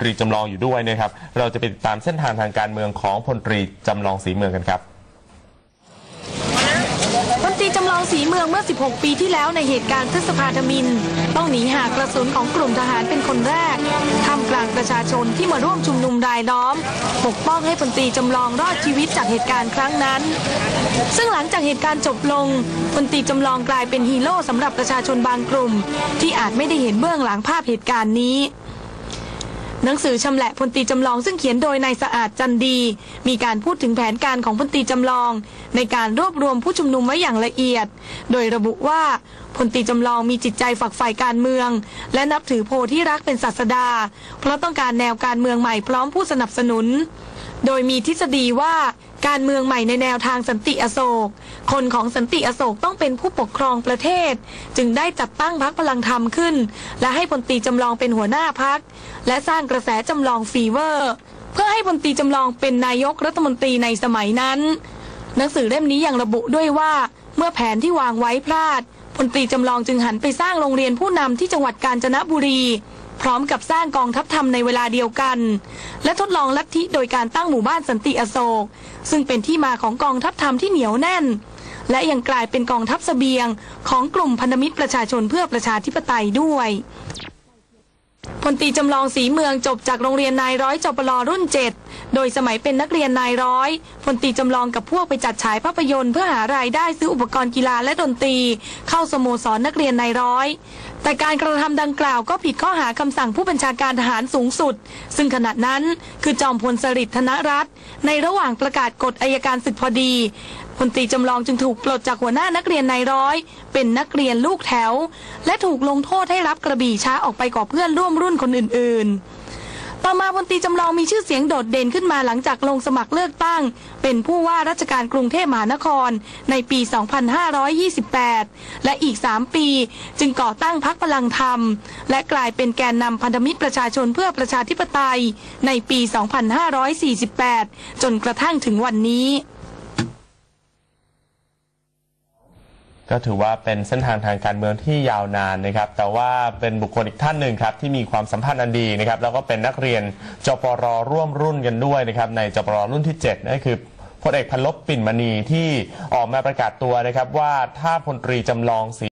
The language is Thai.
ตรีจำลองอยู่ด้วยนะครับ เราจะไปติดตามเส้นทางทางการเมืองของพลตรีจำลองศรีเมืองกันครับพลตรีจำลองศรีเมืองเมื่อ 16 ปีที่แล้วในเหตุการณ์พฤษภาธมิน ต้องหนีหากกระสุนของกลุ่มทหารเป็นคนแรกท่ามกลางประชาชนที่มาร่วมชุมนุมรายล้อม ปกป้องให้พลตรีจำลองรอดชีวิตจากเหตุการณ์ครั้งนั้น ซึ่งหลังจากเหตุการณ์จบลงพลตรีจำลองกลายเป็นฮีโร่สำหรับประชาชนบางกลุ่ม ที่อาจไม่ได้เห็นเบื้องหลังภาพเหตุการณ์นี้ หนังสือชำแหละพลตีจำลองซึ่งเขียนโดยนายสะอาดจันดี มีการพูดถึงแผนการของพลตีจำลอง ในการรวบรวมผู้ชุมนุมไว้อย่างละเอียด โดยระบุว่าพลตีจำลองมีจิตใจฝักใฝ่การเมือง และนับถือโพธิรักเป็นศาสดา เพราะต้องการแนวการเมืองใหม่พร้อมผู้สนับสนุน โดยมีทฤษฎีว่าการเมืองใหม่ในแนวทางสันติอโศก คนของสันติอโศกต้องเป็นผู้ปกครองประเทศ จึงได้จัดตั้งพักพลังธรรมขึ้น และให้พลตีจำลองเป็นหัวหน้าพัก และสร้างกระแสจำลองฟีเวอร์ เพื่อให้พลตีจำลองเป็นนายกรัฐมนตรีในสมัยนั้น หนังสือเล่มนี้ยังระบุด้วยว่า เมื่อแผนที่วางไว้พลาดพลตีจำลองจึงหันไปสร้างโรงเรียนผู้นำที่จังหวัดกาญจนบุรี พร้อมกับสร้างกองทัพธรรมในเวลาเดียวกัน และทดลองลัทธิโดยการตั้งหมู่บ้านสันติอโศก ซึ่งเป็นที่มาของกองทัพธรรมที่เหนียวแน่น และยังกลายเป็นกองทัพเสบียงของกลุ่มพันธมิตรประชาชนเพื่อประชาธิปไตยด้วย ลตีจำลองศรีเมืองจบจากโรงเรียนนายร้อยจปรรุ่น 7 โดยสมัยเป็นนักเรียนนายร้อยพลตีจำลองกับพวกไปจัดฉายภาพยนตร์เพื่อหารายได้ซื้ออุปกรณ์กีฬาและดนตรี เข้าสโมสรนักเรียนนายร้อย แต่การกระทำดังกล่าวก็ผิดข้อหาคำสั่งผู้บัญชาการทหารสูงสุด ซึ่งขณะนั้นคือจอมพลสฤษดิ์ธนรัตน์ในระหว่างประกาศกฎอายการศึกพอดี พลตรีจำลองจึงถูกปลดจากหัวหน้านักเรียนนายร้อย เป็นนักเรียนลูกแถว และถูกลงโทษให้รับกระบี่ช้าออกไปกว่าเพื่อนร่วมรุ่นคนอื่น ๆ ต่อมาพลตรีจำลองมีชื่อเสียงโดดเด่นขึ้นมาหลังจากลงสมัครเลือกตั้ง เป็นผู้ว่าราชการกรุงเทพมหานคร ในปี 2528 และอีก 3 ปี จึงก่อตั้งพรรคพลังธรรม และกลายเป็นแกนนำพันธมิตรประชาชนเพื่อประชาธิปไตย ในปี 2548 จนกระทั่งถึงวันนี้ ก็ถือว่าเป็นเส้นทางทางการเมืองที่ยาวนานนะครับ แต่ว่าเป็นบุคคลอีกท่านหนึ่งครับที่มีความสัมพันธ์อันดีนะครับ แล้วก็เป็นนักเรียนจปรร่วมรุ่นกันด้วยนะครับ ในจปรรุ่นที่7นั่นคือพลเอกพันลบปิ่นมณีที่ออกมาประกาศตัวนะครับ ว่าถ้าพลตรีจำลองศรี